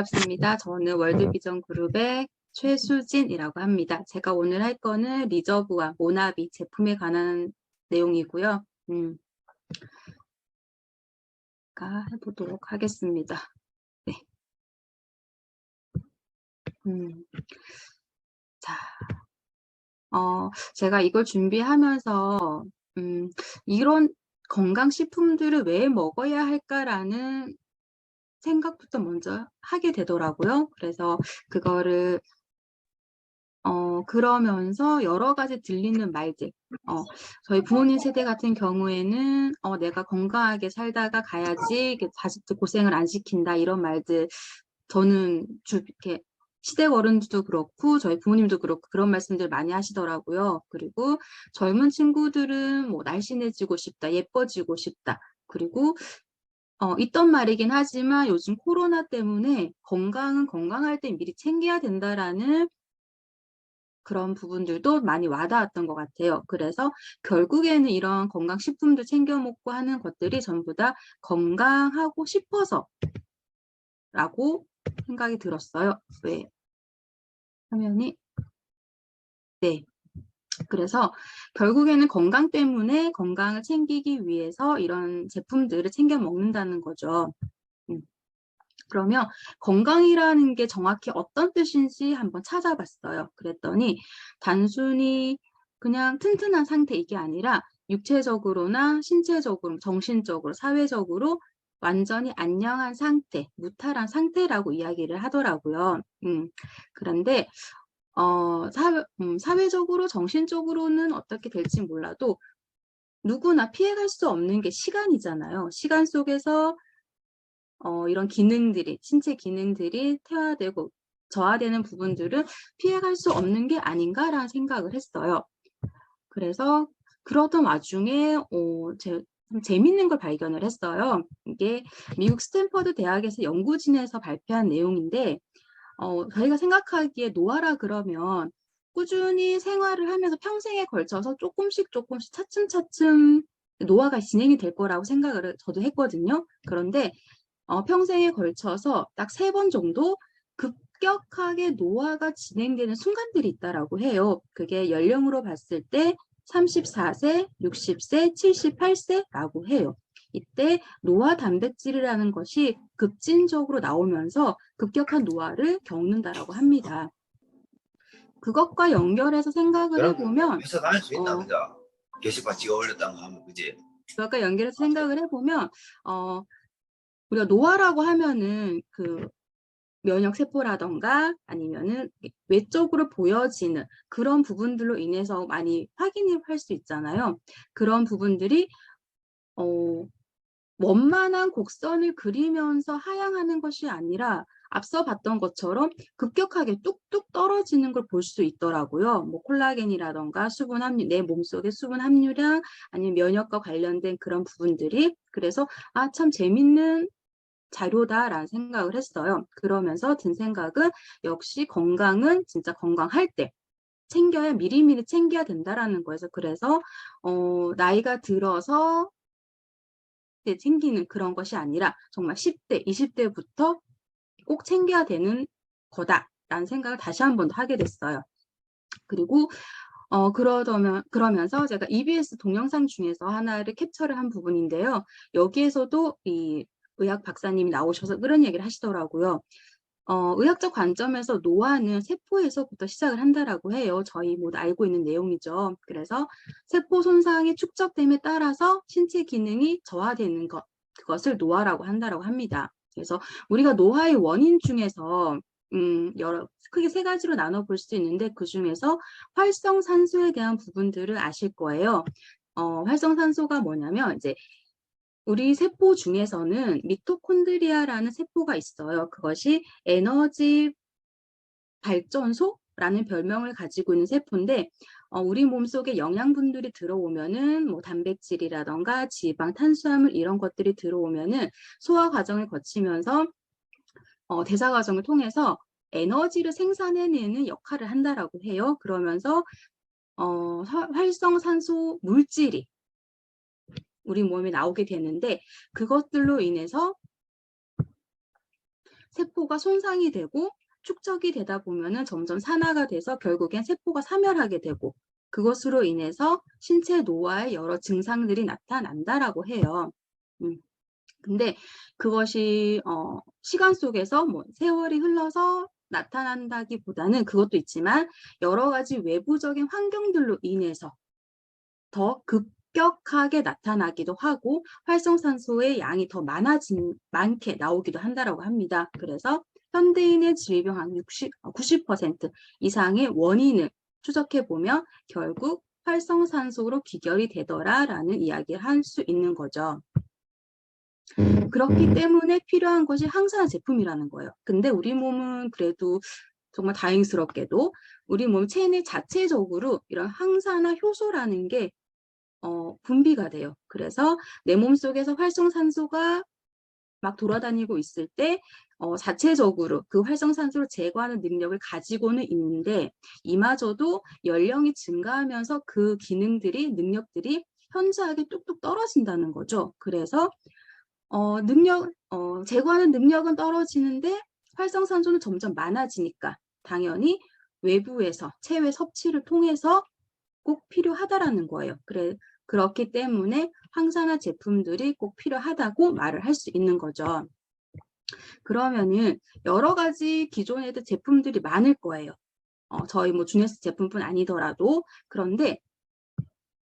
반갑습니다. 저는 월드비전 그룹의 최수진이라고 합니다. 제가 오늘 할 거는 리저브와 모나비 제품에 관한 내용이고요. 음, 가 해보도록 하겠습니다. 네. 음, 자, 어, 제가 이걸 준비하면서 음, 이런 건강식품들을 왜 먹어야 할까라는 생각부터 먼저 하게 되더라고요. 그래서 그거를 어 그러면서 여러 가지 들리는 말들 어 저희 부모님 세대 같은 경우에는 어 내가 건강하게 살다가 가야지 자식들 고생을 안 시킨다 이런 말들 저는 주 이렇게 시댁 어른들도 그렇고 저희 부모님도 그렇고 그런 말씀들 많이 하시더라고요. 그리고 젊은 친구들은 뭐 날씬해지고 싶다, 예뻐지고 싶다. 그리고 어, 있던 말이긴 하지만 요즘 코로나 때문에 건강은 건강할 때 미리 챙겨야 된다라는 그런 부분들도 많이 와닿았던 것 같아요. 그래서 결국에는 이런 건강식품도 챙겨 먹고 하는 것들이 전부 다 건강하고 싶어서 라고 생각이 들었어요. 왜? 화면이 네. 그래서 결국에는 건강 때문에 건강을 챙기기 위해서 이런 제품들을 챙겨 먹는다는 거죠. 음. 그러면 건강이라는 게 정확히 어떤 뜻인지 한번 찾아봤어요. 그랬더니 단순히 그냥 튼튼한 상태 이게 아니라 육체적으로나 신체적으로, 정신적으로, 사회적으로 완전히 안녕한 상태, 무탈한 상태라고 이야기를 하더라고요. 음, 그런데 어, 사회, 음, 사회적으로, 정신적으로는 어떻게 될지 몰라도 누구나 피해갈 수 없는 게 시간이잖아요. 시간 속에서 어, 이런 기능들이, 신체 기능들이 퇴화되고 저하되는 부분들은 피해갈 수 없는 게 아닌가라는 생각을 했어요. 그래서 그러던 와중에 어, 제, 좀 재밌는 걸 발견을 했어요. 이게 미국 스탠퍼드 대학에서 연구진에서 발표한 내용인데 어, 저희가 생각하기에 노화라 그러면 꾸준히 생활을 하면서 평생에 걸쳐서 조금씩 조금씩 차츰차츰 노화가 진행이 될 거라고 생각을 저도 했거든요. 그런데 어, 평생에 걸쳐서 딱 세 번 정도 급격하게 노화가 진행되는 순간들이 있다라고 해요. 그게 연령으로 봤을 때 34세, 60세, 78세라고 해요. 이때 노화 단백질이라는 것이 급진적으로 나오면서 급격한 노화를 겪는다라고 합니다. 그것과 연결해서 생각을 해보면 회사 다닐 수 있나 어. 보자. 게시판 찍어 올렸다는 거 하면 그지? 그것과 연결해서 생각을 해보면 어, 우리가 노화라고 하면은 그 면역 세포라던가 아니면은 외적으로 보여지는 그런 부분들로 인해서 많이 확인을 할 수 있잖아요. 그런 부분들이 어, 원만한 곡선을 그리면서 하향하는 것이 아니라 앞서 봤던 것처럼 급격하게 뚝뚝 떨어지는 걸 볼 수 있더라고요. 뭐 콜라겐이라던가 수분 함유, 내 몸속의 수분 함유량 아니면 면역과 관련된 그런 부분들이 그래서 아 참 재밌는 자료다라는 생각을 했어요. 그러면서 든 생각은 역시 건강은 진짜 건강할 때 챙겨야 미리미리 챙겨야 된다라는 거에서 그래서 어, 나이가 들어서 때 챙기는 그런 것이 아니라 정말 10대, 20대부터 꼭 챙겨야 되는 거다라는 생각을 다시 한 번 더 하게 됐어요. 그리고 어 그러더면 그러면서 제가 EBS 동영상 중에서 하나를 캡처를 한 부분인데요. 여기에서도 이 의학 박사님이 나오셔서 그런 얘기를 하시더라고요. 어, 의학적 관점에서 노화는 세포에서부터 시작을 한다라고 해요. 저희 모두 알고 있는 내용이죠. 그래서 세포 손상의 축적됨에 따라서 신체 기능이 저하되는 것, 그것을 노화라고 한다라고 합니다. 그래서 우리가 노화의 원인 중에서 음, 여러 크게 세 가지로 나눠 볼 수 있는데 그 중에서 활성산소에 대한 부분들을 아실 거예요. 어, 활성산소가 뭐냐면 이제 우리 세포 중에서는 미토콘드리아라는 세포가 있어요. 그것이 에너지 발전소라는 별명을 가지고 있는 세포인데 어, 우리 몸속에 영양분들이 들어오면은 뭐 단백질이라던가 지방, 탄수화물 이런 것들이 들어오면은 소화 과정을 거치면서 어, 대사 과정을 통해서 에너지를 생산해내는 역할을 한다라고 해요. 그러면서 어, 화- 활성산소 물질이 우리 몸에 나오게 되는데 그것들로 인해서 세포가 손상이 되고 축적이 되다 보면은 점점 산화가 돼서 결국엔 세포가 사멸하게 되고 그것으로 인해서 신체 노화의 여러 증상들이 나타난다라고 해요. 음. 근데 그것이 어, 시간 속에서 뭐 세월이 흘러서 나타난다기보다는 그것도 있지만 여러 가지 외부적인 환경들로 인해서 더 급 격하게 나타나기도 하고 활성산소의 양이 더 많아진 많게 나오기도 한다라고 합니다. 그래서 현대인의 질병 한 60, 90% 이상의 원인을 추적해 보면 결국 활성산소로 귀결이 되더라라는 이야기를 할 수 있는 거죠. 그렇기 때문에 필요한 것이 항산화 제품이라는 거예요. 근데 우리 몸은 그래도 정말 다행스럽게도 우리 몸 체내 자체적으로 이런 항산화 효소라는 게 어, 분비가 돼요. 그래서 내 몸 속에서 활성산소가 막 돌아다니고 있을 때 어, 자체적으로 그 활성산소를 제거하는 능력을 가지고는 있는데 이마저도 연령이 증가하면서 그 기능들이 능력들이 현저하게 뚝뚝 떨어진다는 거죠. 그래서 어, 능력 어, 제거하는 능력은 떨어지는데 활성산소는 점점 많아지니까 당연히 외부에서 체외 섭취를 통해서 꼭 필요하다라는 거예요. 그래 그렇기 때문에 항산화 제품들이 꼭 필요하다고 말을 할 수 있는 거죠. 그러면은 여러 가지 기존에도 제품들이 많을 거예요. 어, 저희 뭐 주네스 제품뿐 아니더라도 그런데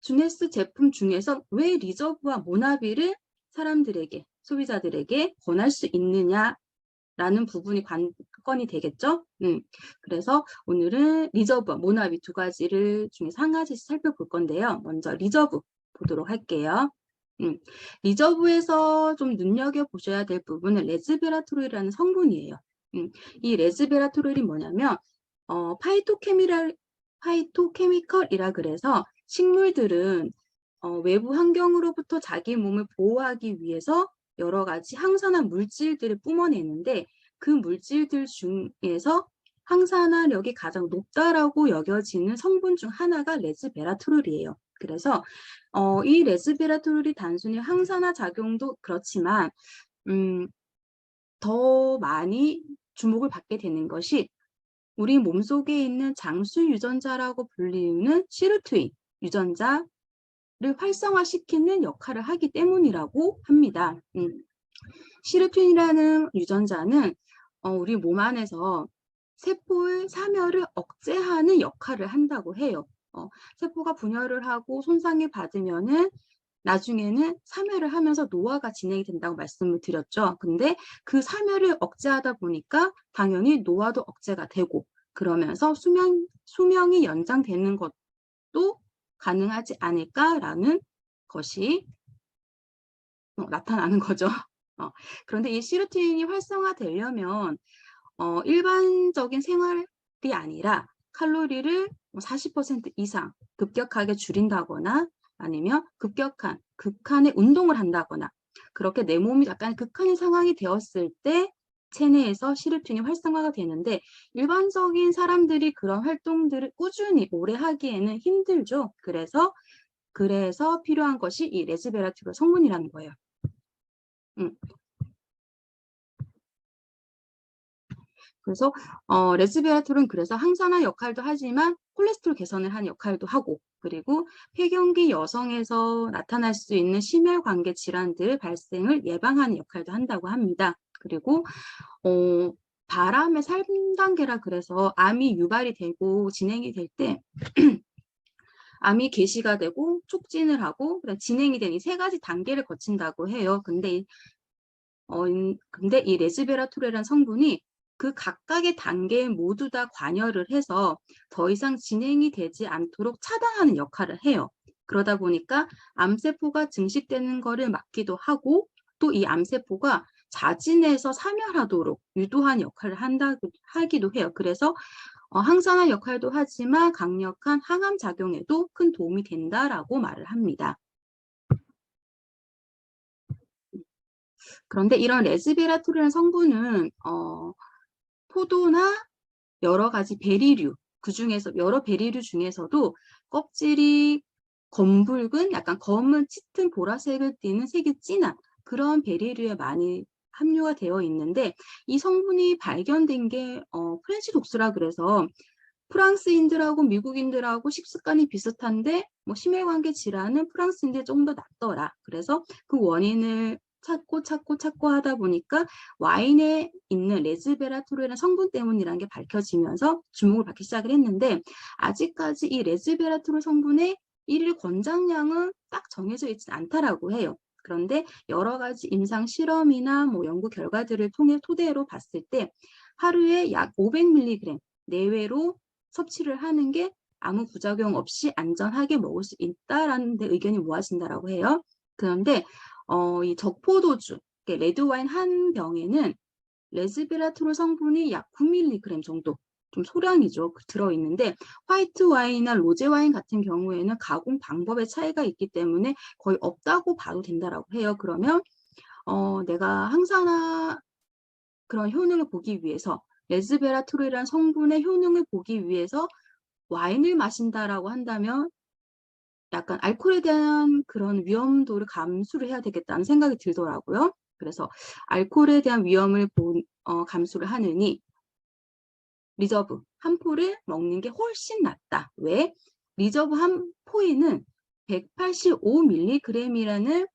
주네스 제품 중에서 왜 리저브와 모나비를 사람들에게 소비자들에게 권할 수 있느냐 라는 부분이 관건이 되겠죠. 음, 그래서 오늘은 리저브와 모나비 두 가지를 중에서 한 가지씩 살펴볼 건데요. 먼저 리저브 보도록 할게요. 음, 리저브에서 좀 눈여겨보셔야 될 부분은 레즈베라토릴이라는 성분이에요. 음, 이 레즈베라토릴이 뭐냐면 어, 파이토케미랄, 파이토케미컬이라 그래서 식물들은 어, 외부 환경으로부터 자기 몸을 보호하기 위해서 여러 가지 항산화 물질들을 뿜어내는데 그 물질들 중에서 항산화력이 가장 높다라고 여겨지는 성분 중 하나가 레즈베라토릴이에요. 그래서 어, 이 레즈베라토릴이 단순히 항산화 작용도 그렇지만 음, 더 많이 주목을 받게 되는 것이 우리 몸속에 있는 장수 유전자라고 불리우는 시르트윈 유전자를 활성화시키는 역할을 하기 때문이라고 합니다. 음. 시르트윈이라는 유전자는 어, 우리 몸 안에서 세포의 사멸을 억제하는 역할을 한다고 해요. 어, 세포가 분열을 하고 손상이 받으면은 나중에는 사멸을 하면서 노화가 진행이 된다고 말씀을 드렸죠. 근데 그 사멸을 억제하다 보니까 당연히 노화도 억제가 되고 그러면서 수명, 수명이 연장되는 것도 가능하지 않을까라는 것이 어, 나타나는 거죠. 어, 그런데 이 시루틴이 활성화되려면 어, 일반적인 생활이 아니라 칼로리를 40%뭐 이상 급격하게 줄인다거나 아니면 급격한 극한의 운동을 한다거나 그렇게 내 몸이 약간 극한의 상황이 되었을 때 체내에서 시르틴이 활성화가 되는데 일반적인 사람들이 그런 활동들을 꾸준히 오래 하기에는 힘들죠. 그래서 그래서 필요한 것이 이 레즈베라트롤 성분이라는 거예요. 음. 그래서 어, 레즈베라톨은 그래서 항산화 역할도 하지만 콜레스테롤 개선을 하는 역할도 하고 그리고 폐경기 여성에서 나타날 수 있는 심혈관계 질환들 발생을 예방하는 역할도 한다고 합니다. 그리고 어, 바람의 3단계라 그래서 암이 유발이 되고 진행이 될 때 암이 개시가 되고 촉진을 하고 진행이 되는 이 세 가지 단계를 거친다고 해요. 근데 어, 근데 이 레즈베라토레라는 성분이 그 각각의 단계에 모두 다 관여를 해서 더 이상 진행이 되지 않도록 차단하는 역할을 해요. 그러다 보니까 암세포가 증식되는 것을 막기도 하고 또 이 암세포가 자진해서 사멸하도록 유도한 역할을 한다 하기도 해요. 그래서 어, 항산화 역할도 하지만 강력한 항암 작용에도 큰 도움이 된다라고 말을 합니다. 그런데 이런 레즈베라토르라는 성분은 어, 포도나 여러 가지 베리류, 그 중에서 여러 베리류 중에서도 껍질이 검붉은 약간 검은 짙은 보라색을 띠는 색이 진한 그런 베리류에 많이 함유가 되어 있는데 이 성분이 발견된 게 어, 프렌치 독스라 그래서 프랑스인들하고 미국인들하고 식습관이 비슷한데 뭐 심혈관계 질환은 프랑스인들이 조금 더 낫더라. 그래서 그 원인을 찾고 찾고 찾고 하다 보니까 와인에 있는 레즈베라토르라는 성분 때문이라는 게 밝혀지면서 주목을 받기 시작을 했는데 아직까지 이 레즈베라토르 성분의 일일 권장량은 딱 정해져 있지 않다라고 해요. 그런데 여러 가지 임상 실험이나 뭐 연구 결과들을 통해 토대로 봤을 때 하루에 약 500mg 내외로 섭취를 하는 게 아무 부작용 없이 안전하게 먹을 수 있다라는 데 의견이 모아진다라고 해요. 그런데 어, 이 적포도주, 그러니까 레드 와인 한 병에는 레즈베라토르 성분이 약 9mg 정도 좀 소량이죠. 그 들어있는데 화이트 와인이나 로제 와인 같은 경우에는 가공 방법의 차이가 있기 때문에 거의 없다고 봐도 된다라고 해요. 그러면 어, 내가 항산화 그런 효능을 보기 위해서 레즈베라토르라는 성분의 효능을 보기 위해서 와인을 마신다라고 한다면 약간 알코올에 대한 그런 위험도를 감수를 해야 되겠다는 생각이 들더라고요. 그래서 알코올에 대한 위험을 본, 어, 감수를 하느니 리저브 한 포를 먹는 게 훨씬 낫다. 왜? 리저브 한 포에는 185mg이라는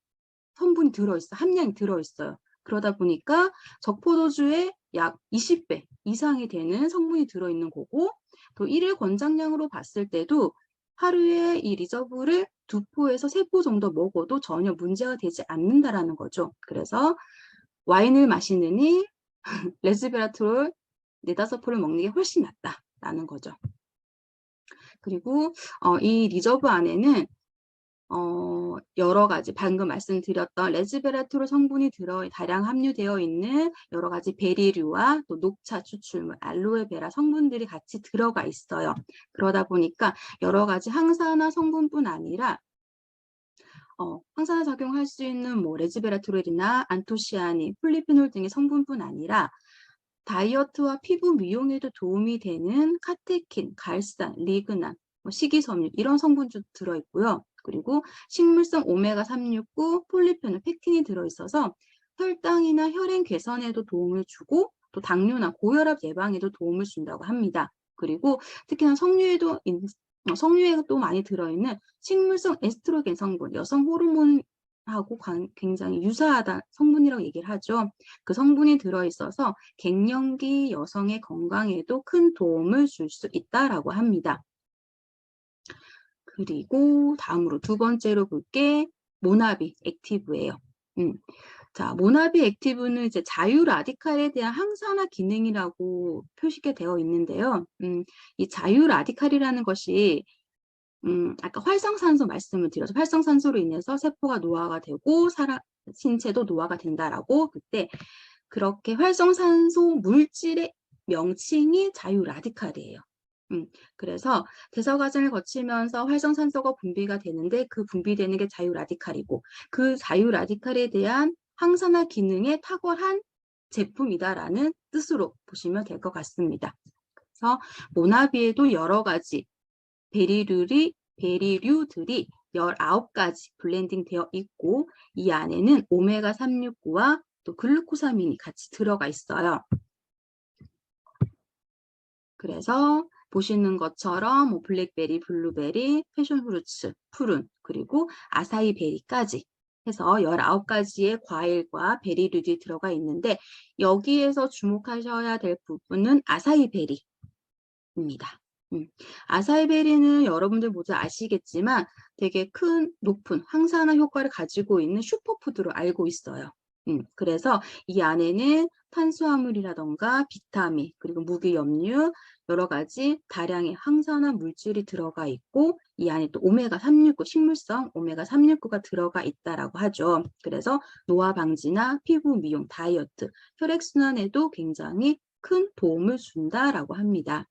성분이 들어있어, 함량이 들어있어요. 그러다 보니까 적포도주의 약 20배 이상이 되는 성분이 들어있는 거고 또 일일 권장량으로 봤을 때도 하루에 이 리저브를 두 포에서 세 포 정도 먹어도 전혀 문제가 되지 않는다라는 거죠. 그래서 와인을 마시느니 레즈베라트롤 네다섯 포를 먹는 게 훨씬 낫다라는 거죠. 그리고 어, 이 리저브 안에는 어, 여러 가지 방금 말씀드렸던 레즈베라토르 성분이 들어 다량 함유되어 있는 여러 가지 베리류와 또 녹차 추출물, 알로에베라 성분들이 같이 들어가 있어요. 그러다 보니까 여러 가지 항산화 성분뿐 아니라 어, 항산화 작용할 수 있는 뭐 레즈베라토르나 안토시아닌, 플리페놀 등의 성분뿐 아니라 다이어트와 피부 미용에도 도움이 되는 카테킨, 갈산, 리그난, 뭐 식이섬유 이런 성분도 들어있고요. 그리고 식물성 오메가 369, 폴리페놀, 팩틴이 들어있어서 혈당이나 혈행 개선에도 도움을 주고 또 당뇨나 고혈압 예방에도 도움을 준다고 합니다. 그리고 특히나 석류에도 인- 어, 또 많이 들어있는 식물성 에스트로겐 성분, 여성 호르몬 하고 관- 굉장히 유사하다 성분이라고 얘기를 하죠. 그 성분이 들어있어서 갱년기 여성의 건강에도 큰 도움을 줄 수 있다라고 합니다. 그리고 다음으로 두 번째로 볼 게 모나비 액티브예요. 음. 자, 모나비 액티브는 이제 자유 라디칼에 대한 항산화 기능이라고 표시가 되어 있는데요. 음, 이 자유 라디칼이라는 것이 음, 아까 활성산소 말씀을 드려서 활성산소로 인해서 세포가 노화가 되고 사람 신체도 노화가 된다라고 그때 그렇게 활성산소 물질의 명칭이 자유 라디칼이에요. 음, 그래서 대사 과정을 거치면서 활성산소가 분비가 되는데 그 분비되는 게 자유 라디칼이고 그 자유 라디칼에 대한 항산화 기능에 탁월한 제품이다라는 뜻으로 보시면 될 것 같습니다. 그래서 모나비에도 여러 가지 베리류리, 베리류들이 19가지 블렌딩 되어 있고 이 안에는 오메가 369와 또 글루코사민이 같이 들어가 있어요. 그래서 보시는 것처럼 뭐 블랙베리, 블루베리, 패션프루츠, 푸른, 그리고 아사이베리까지 해서 19가지의 과일과 베리류들이 들어가 있는데 여기에서 주목하셔야 될 부분은 아사이베리입니다. 음. 아사이베리는 여러분들 모두 아시겠지만 되게 큰 높은 항산화 효과를 가지고 있는 슈퍼푸드로 알고 있어요. 음, 그래서 이 안에는 탄수화물이라던가 비타민 그리고 무기염류 여러 가지 다량의 항산화 물질이 들어가 있고 이 안에 또 오메가 369 식물성 오메가 369가 들어가 있다라고 하죠. 그래서 노화 방지나 피부 미용, 다이어트, 혈액 순환에도 굉장히 큰 도움을 준다라고 합니다.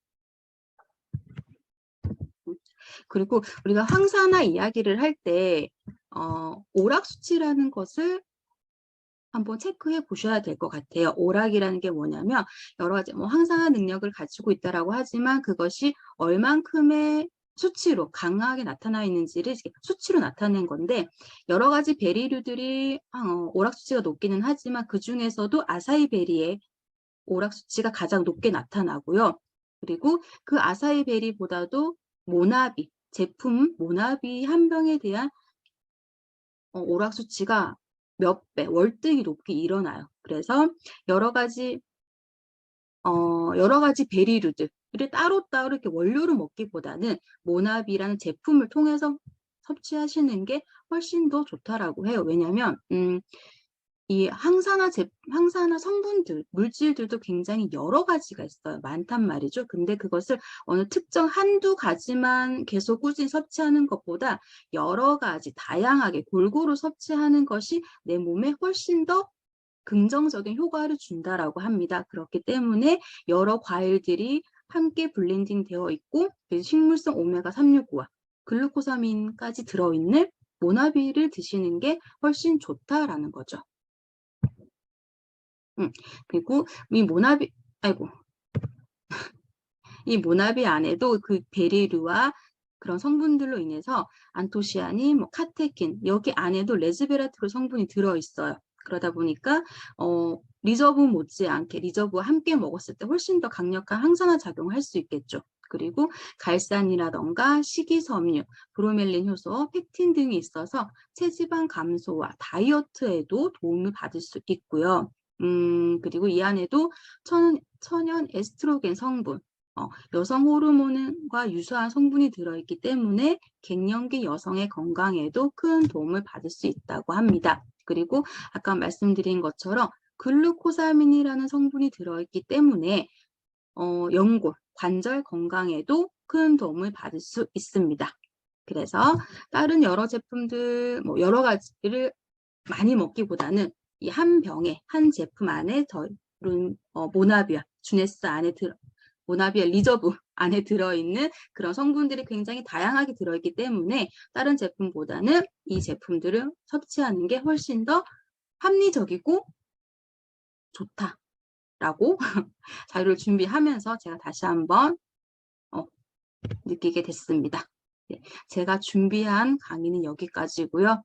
그리고 우리가 항산화 이야기를 할 때 어, 오락 수치라는 것을 한번 체크해 보셔야 될 것 같아요. 오락이라는 게 뭐냐면 여러 가지 뭐 항산화 능력을 가지고 있다라고 하지만 그것이 얼만큼의 수치로 강하게 나타나 있는지를 수치로 나타낸 건데 여러 가지 베리류들이 어, 오락 수치가 높기는 하지만 그 중에서도 아사히 베리의 오락 수치가 가장 높게 나타나고요. 그리고 그 아사히 베리보다도 모나비 제품 모나비 한 병에 대한 어, 오락 수치가 몇 배, 월등히 높게 일어나요. 그래서 여러 가지 어, 여러 가지 베리류들을 따로따로 이렇게 원료로 먹기보다는 모나비라는 제품을 통해서 섭취하시는 게 훨씬 더 좋다라고 해요. 왜냐하면 음, 이 항산화 제, 항산화 성분들, 물질들도 굉장히 여러 가지가 있어요. 많단 말이죠. 근데 그것을 어느 특정 한두 가지만 계속 꾸준히 섭취하는 것보다 여러 가지 다양하게 골고루 섭취하는 것이 내 몸에 훨씬 더 긍정적인 효과를 준다라고 합니다. 그렇기 때문에 여러 과일들이 함께 블렌딩 되어 있고 식물성 오메가 369와 글루코사민까지 들어있는 모나비를 드시는 게 훨씬 좋다라는 거죠. 음, 그리고 이 모나비, 아이고. 이 모나비 안에도 그 베리류와 그런 성분들로 인해서 안토시아닌, 뭐 카테킨, 여기 안에도 레즈베라트로 성분이 들어있어요. 그러다 보니까 어, 리저브 못지않게 리저브와 함께 먹었을 때 훨씬 더 강력한 항산화 작용을 할 수 있겠죠. 그리고 갈산이라던가 식이섬유, 브로멜린 효소, 펙틴 등이 있어서 체지방 감소와 다이어트에도 도움을 받을 수 있고요. 음, 그리고 이 안에도 천, 천연 에스트로겐 성분, 어, 여성 호르몬과 유사한 성분이 들어있기 때문에 갱년기 여성의 건강에도 큰 도움을 받을 수 있다고 합니다. 그리고 아까 말씀드린 것처럼 글루코사민이라는 성분이 들어있기 때문에 어, 연골, 관절 건강에도 큰 도움을 받을 수 있습니다. 그래서 다른 여러 제품들, 뭐 여러 가지를 많이 먹기보다는 이 한 병에 한 제품 안에 들은 어, 모나비아, 주네스 안에 들 모나비아 리저브 안에 들어있는 그런 성분들이 굉장히 다양하게 들어있기 때문에 다른 제품보다는 이 제품들을 섭취하는 게 훨씬 더 합리적이고 좋다라고 자료를 준비하면서 제가 다시 한번 어, 느끼게 됐습니다. 네, 제가 준비한 강의는 여기까지고요.